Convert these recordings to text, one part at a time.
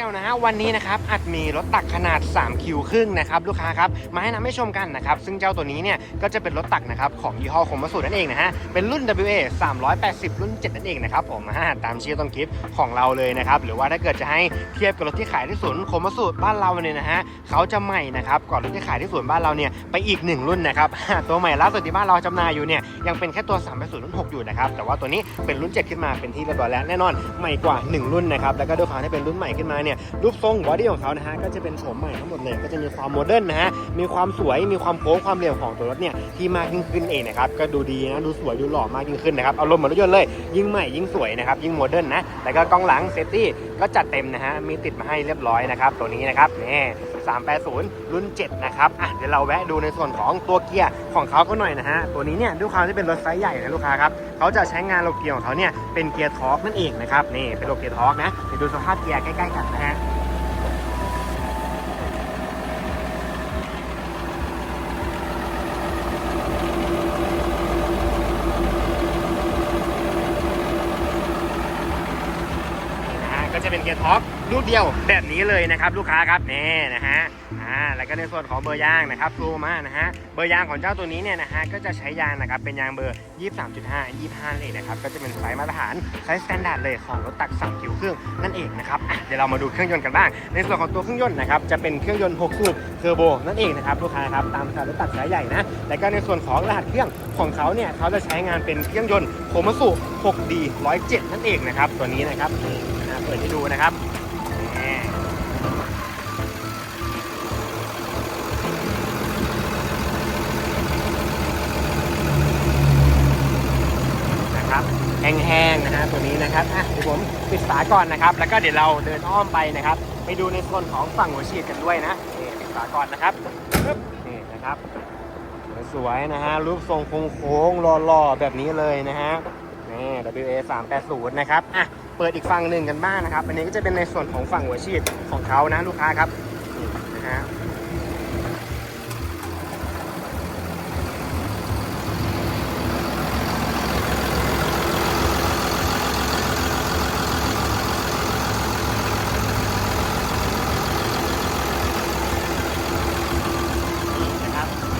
กันนะฮะวันนี้นะครับอัดมีรถตักขนาด3คิวครึ่งนะครับลูกค้าครับมาให้นำให้ชมกันนะครับซึ่งเจ้าตัวนี้เนี่ยก็จะเป็นรถตักนะครับของยี่ห้อคมวัสดุนั่นเองนะฮะเป็นรุ่น WA 380 รุ่น 7 นั่นเองนะครับผมตามชื่อต้นคลิปของเราเลยนะครับหรือว่าถ้าเกิดจะให้เทียบกับรถที่ขายที่ศูนย์คมวัสดุบ้านเราเนี่ยนะฮะเขาจะใหม่นะครับก่อนรถที่ขายที่ศูนย์บ้านเราเนี่ยไปอีกหนึ่งรุ่นนะครับตัวใหม่ล่าสุดที่บ้านเราจำหน่ายอยู่เนี่ยยังเป็นแค่ตัว380รุ่น6อยู่นะครับแต่ว่าตัวนี้เป็นรุ่น 7 ขึ้นมาเป็นที่เรียบร้อยแล้วแน่นอนใหม่กว่า 1 รุ่นนะครับแล้วก็ด้วยความที่เป็นรุ่นใหม่ขึ้นมาเนี่ยรูปทรงบอดี้ของเขานะฮะก็จะเป็นโฉมใหม่ทั้งหมดเลยก็จะมีความโมเดิร์นนะฮะมีความสวยมีความโค้งความเรียวของตัวรถเนี่ยที่มากยิ่งขึ้นเองนะครับก็ดูดีนะดูสวยดูหล่อมากยิ่งขึ้นนะครับเอารมณ์เหมือนรถยนต์เลยยิ่งใหม่ยิ่งสวยนะครับยิ่งโมเดิร์นนะแล้วก็กล้องหลังเซฟตี้ก็จัดเต็มนะฮะมีติดมาให้เรียบร้อยนะครับตัวนี้นะครับนี่380 รุ่น 7 นะครับอะเดี๋ยวเราแวะดูในส่วนของตัวเกียร์ของเขาก็หน่อยนะฮะ ตัวนี้เนี่ยด้วยความที่เป็นรถไซส์ใหญ่นะลูกค้าครับเขาจะใช้งานโลเกียร์ของเขาเนี่ยเป็นเกียร์ทอร์กนั่นเองนะครับนี่เป็นโลเกียร์ทอร์กนะเดี๋ยวดูสภาพเกียร์ใกล้ๆกันนะฮะก็จะเป็นเกียร์ท็อป ลูกเดียวแบบนี้เลยนะครับลูกค้าครับนี่นะฮะอ่าแล้วก็ในส่วนของเบอร์ยางนะครับซูมมานะฮะเบอร์ยางของเจ้าตัวนี้เนี่ยนะฮะก็จะใช้ยางนะครับเป็นยางเบอร์ 23.5 25เลยนะครับก็จะเป็นไซส์มาตรฐานไซส์สแตนดาร์ดเลยของรถตัก3คิวเครื่องนั่นเองนะครับเดี๋ยวเรามาดูเครื่องยนต์กันบ้าง ในส่วนของตัวเครื่องยนต์นะครับจะเป็นเครื่องยนต์6สูบเทอร์โบนั่นเองนะครับลูกค้าครับตามสายรถตักสายใหญ่นะแล้วก็ในส่วนของรหัสเครื่องของเขาเนี่ยเขาจะใช้งานเป็นเครื่องยนต์โคมัสุ 6D 107 นั่นเองนะครับตัวนี้นะครับเปิดให้ดูนะครับ แห้งๆนะฮะตัวนี้นะครับอะเดี๋ยวผมปิดฝาก่อนนะครับ แล้วก็เดี๋ยวเราเดินอ้อมไปนะครับ ไปดูในส่วนของฝั่งหัวฉีดกันด้วยนะนี่ปิดฝาก่อนนะครับปึ๊บนี่นะครับสวยนะฮะรูปทรงโค้งๆหล่อๆแบบนี้เลยนะฮะนี่ WA 380นะครับอะเปิดอีกฝั่งหนึ่งกันบ้างนะครับ อันนี้ก็จะเป็นในส่วนของฝั่งหัวฉีดของเขานะลูกค้าครับนะฮะ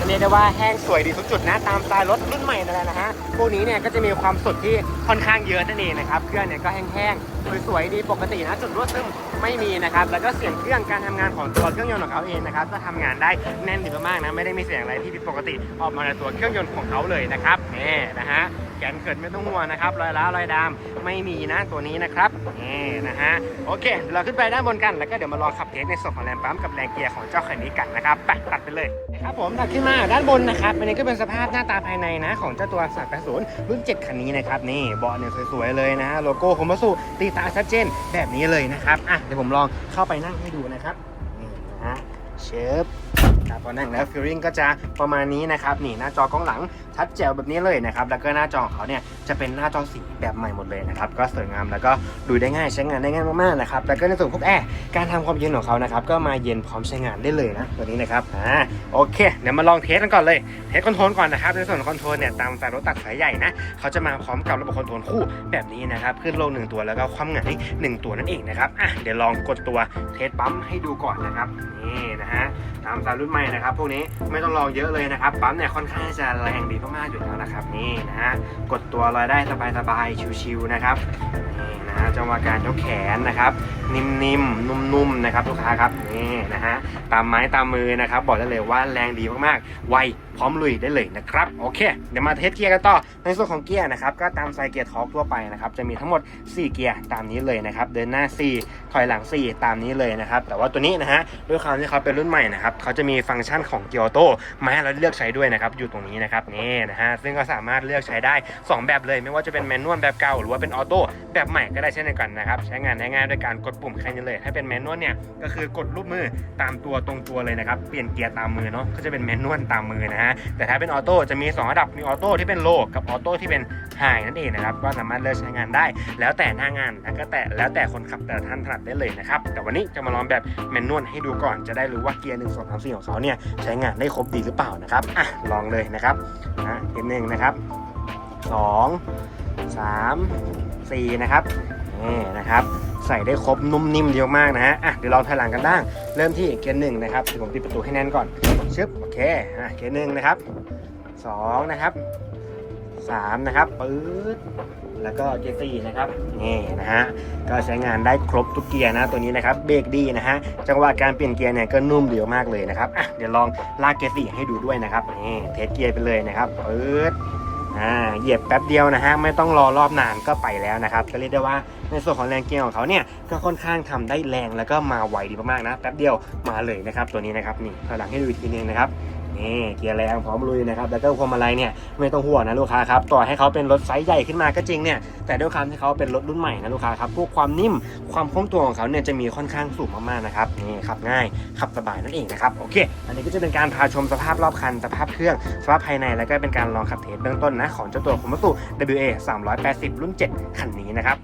นะค รียกได้ว่าแห้งสวยดีทุกจุดนะ ตามสไตล์รถรุ่นใหม่นั่นแหละนะฮะพวกนี้เนี่ยก็จะมีความสดที่ค่อนข้างเยอะนั่นเองนะครับเครื่องเนี่ยก็แห้งๆสวยๆดีปกตินะจุดรั่วซึมไม่มีนะครับแล้วก็เสียงเครื่องการทำงานของตัวเครื่องยนต์ของเขาเองนะครับก็ทำงานได้แน่นดีมากๆนะไม่ได้มีเสียงอะไรที่ผิดปกติออกมาในตัวเครื่องยนต์ของเขาเลยนะครับนี่นะฮะแกนเกิดไม่ต้องห่วงนะครับรอยร้าวรอยดามไม่มีนะตัวนี้นะครับนี่นะฮะโอเคเราขึ้นไปด้านบนกันแล้วก็เดี๋ยวมาลองขับเทสในส่วนของแรงปั๊มกับแรงเกียร์ของเจ้าคันนี้กันนะครับไปตัดไปเลยครับผมตัดขึ้นมาด้านบนนะครับอันนี้ก็เป็นสภาพหน้าตาภายในนะ ของเจ้าตัว380รุ่น 7 คันนี้นะครับนี่เบาะเนี่ยสวยๆเลยนะ โลโก้คอมบัสุตีตาชัดเจนแบบนี้เลยนะครับอะเดี๋ยวผมลองเข้าไปนั่งให้ดูนะครับนี่นะฮะเชฟ ครับพอนั่งแล้วฟิลลิ่งก็จะประมาณนี้นะครับนี่หน้าจอกล้องหลังชัดแจ๋วแบบนี้เลยนะครับแล้วก็หน้าจอของเขาเนี่ยจะเป็นหน้าจอสีแบบใหม่หมดเลยนะครับก็สวยงามแล้วก็ดูได้ง่ายใช้งานได้ง่ายมากๆนะครับแล้วก็ในส่วนพวกแอร์การทำความเย็นของเขานะครับก็มาเย็นพร้อมใช้งานได้เลยนะตัวนี้นะครับอ่าโอเค เดี๋ยวมาลองเทสกันก่อนเลยเทสคอนโทรลก่อนนะครับในส่วนคอนโทรลเนี่ยตามสายรถตักสายใหญ่นะเขาจะมาพร้อมกับระบบคอนโทรลคู่แบบนี้นะครับขึ้นลงหนึ่งตัวแล้วก็คว่ำหงายหนึ่งตัวนั่นเองนะครับอะเดี๋ยวลองกดตัวเทสปั๊มให้ดูก่อนนะครับนี่นะฮะตามสายรุ่นใหม่นะครับพวกนี้ไม่ต้องลองเยอะเลยนะครับปั๊มเนี่ยค่อนข้างจะแรงดีมากๆอยู่แล้วนะครับนี่นะฮะกดตัวลอยได้สบายๆชิวๆนะครับนี่นะฮะจังหวะการยกแขนนะครับนิ่มๆนุ่มๆนะครับลูกค้าครับนี่นะฮะตามไม้ตามมือนะครับบอกได้เลยว่าแรงดีมากๆ ไวพร้อมลุยได้เลยนะครับโอเค เดี๋ยวมาเทสเกียร์กันต่อในส่วนของเกียร์นะครับก็ตามไซเกียร์ท็อกทั่วไปนะครับจะมีทั้งหมด 4 เกียร์ตามนี้เลยนะครับเดินหน้า 4 ถอยหลัง 4 ตามนี้เลยนะครับแต่ว่าตัวนี้นะฮะด้วยความที่เขาเป็นรุ่นใหม่นะครับเขาจะมีฟัังก์ชันของเกียร์ออโต้มาให้เราเลือกใช้ด้วยนะครับอยู่ตรงนี้นะครับนี่นะฮะซึ่งก็สามารถเลือกใช้ได้ 2 แบบเลย ไม่ว่าจะเป็นแมนนวลแบบเก่าหรือว่าเป็นออโต้แบบใหม่ก็ได้เช่นเดียวกันนะครับใช้งานได้ง่ายด้วยการกดปุ่มแค่นี้เลยถ้าเป็นแมนนวลเนี่ยก็คือกดรูปมือตามตัวตรงตัวเลยนะครับเปลี่ยนเกียร์ตามมือเนาะก็จะเป็นแมนนวลตามมือนะฮะแต่ถ้าเป็นออโต้จะมี 2 ระดับมีออโต้ที่เป็นโลกับออโต้ที่เป็นไฮนั่นเองนะครับก็สามารถเลือกใช้งานได้ แล้วแต่หน้างานแล้วก็แต่แล้วแต่คนขับแต่ท่านถนัดได้เลยนะครับแต่วันนี้จะมาลองแบบแมนนวลให้ดูก่อนจะได้รู้ว่าเกียร์หนึ่งสองสามสี่ของเขาเนี่ยใช้งานได้ครบดีหรือเปล่านะครับอะลองเลยนะครับนะเกียร์หนึ่งนะครับสองสามสี่นะครับนี่นะครับใส่ได้ครบนุ่มนิ่มเดียวมากนะฮะอะเดี๋ยวลองถอยหลังกันบ้าง เริ่มที่เกียร์หนึ่งนะครับเดี๋ยวผมปิดประตูให้แน่นก่อนชึบโอเคอะเกียร์หนึ่งนะครับสองนะครับสามนะครับปื๊ด แล้วก็เกียร์สี่นะครับนี่นะฮะก็ใช้งานได้ครบทุกเกียร์นะตัวนี้นะครับเบรกดีนะฮะจังหวะการเปลี่ยนเกียร์เนี่ยก็นุ่มเดียวมากเลยนะครับอะเดี๋ยวลองลากเกียร์สี่ให้ดูด้วยนะครับนี่เทสเกียร์ไปเลยนะครับปื๊ดอ่าเหยียบแป๊บเดียวนะฮะไม่ต้องรอรอบนานก็ไปแล้วนะครับก็เรียกได้ว่าในส่วนของแรงเกียร์ของเขาเนี่ยก็ค่อนข้างทำได้แรงแล้วก็มาไวดีมากๆนะแป๊บเดียวมาเลยนะครับตัวนี้นะครับนี่ถอยหลังให้ดูอีกทีนึงนะครับ นี่เกียร์แรงพร้อมลุยนะครับแล้วก็พวงมาลัยเนี่ยไม่ต้องห่วงนะลูกค้าครับต่อให้เขาเป็นรถไซส์ใหญ่ขึ้นมาก็จริงเนี่ยแต่ด้วยความที่เขาเป็นรถรุ่นใหม่นะลูกค้าครับพวกความนิ่มความคล่องตัวของเขาเนี่ยจะมีค่อนข้างสูงมากๆนะครับนี่ขับง่ายขับสบายนั่นเองนะครับโอเค อันนี้ก็จะเป็นการพาชมสภาพรอบคันสภาพเครื่องสภาพภายในแล้วก็เป็นการลองขับเทสเบื้องต้นนะของเจ้าตัว Komatsu WA 380 รุ่น 7 คันนี้นะครับ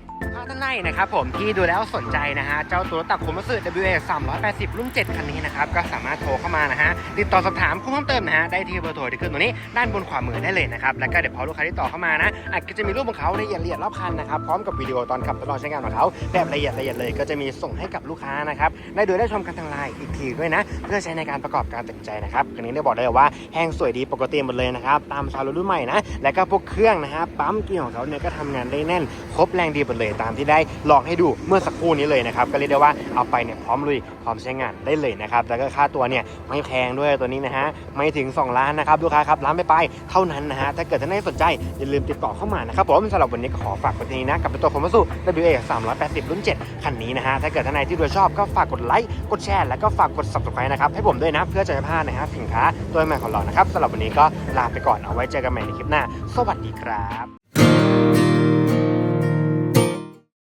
ถ้าท่านใดนะครับผมที่ดูแล้วสนใจนะฮะเจ้าตัวตัก Komatsu WA 380 รุ่น 7 คันนี้นะครับก็สามารถโทรเข้ามานะฮะติดต่อสอบถามข้อมูลเพิ่มเติมนะฮะได้ที่เบอร์โทรที่ขึ้นตรงนี้ด้านบนขวามือได้เลยนะครับแล้วก็เดี๋ยวพอลูกค้าที่ต่อเข้ามานะอาจจะมีรูปของเขาละเอียดละเอียดรอบคันนะครับพร้อมกับวิดีโอตอนขับทดลองใช้งานของเขาแบบละเอียดละเอียดเลยก็จะมีส่งให้กับลูกค้านะครับได้ดูได้ชมกันทางไลน์อีกทีด้วยนะ เพื่อใช้ในการประกอบการตัดสินใจนะครับคันนี้ได้บอกได้เลยว่าแห้งสวยดีปกติหมดเลยนะครับตามซาลรุ่นใหม่นะและก็พวกเครื่องนะฮะปั๊มเกียร์ของเขาเนี่ยก็ทำงานได้แน่น ครบแรงดีหมดเลยตามที่ได้ลองให้ดูเมื่อสักครู่นี้เลยนะครับก็เรียกได้ว่าเอาไปเนี่ยพร้อมลุยพร้อมใช้งานได้เลยนะครับแล้วก็ค่าตัวเนี่ยไม่แพงด้วยตัวนี้นะฮะไม่ถึง 2 ล้านนะครับลูกค้าครับร้านไปไปเท่านั้นนะฮะถ้าเกิดท่านใดสนใจอย่าลืมติดต่อเข้ามานะครับผมสำหรับวันนี้ขอฝากไว้ที่นี้นะกับตัวผมมาสู่ WA 380 รุ่น 7 คันนี้นะฮะถ้าเกิดท่านใดที่ดูชอบก็ฝากกดไลค์กดแชร์แล้วก็ฝากกด subscribe นะครับให้ผมด้วยนะเพื่อจะไม่พลาดนะฮะสินค้าตัวใหม่ของเรานะครับสำหรับวันนี้ก็ลาไปก่อนเอาไว้เจอกันใหม่ในคลิปหน้า สวัสดีครับ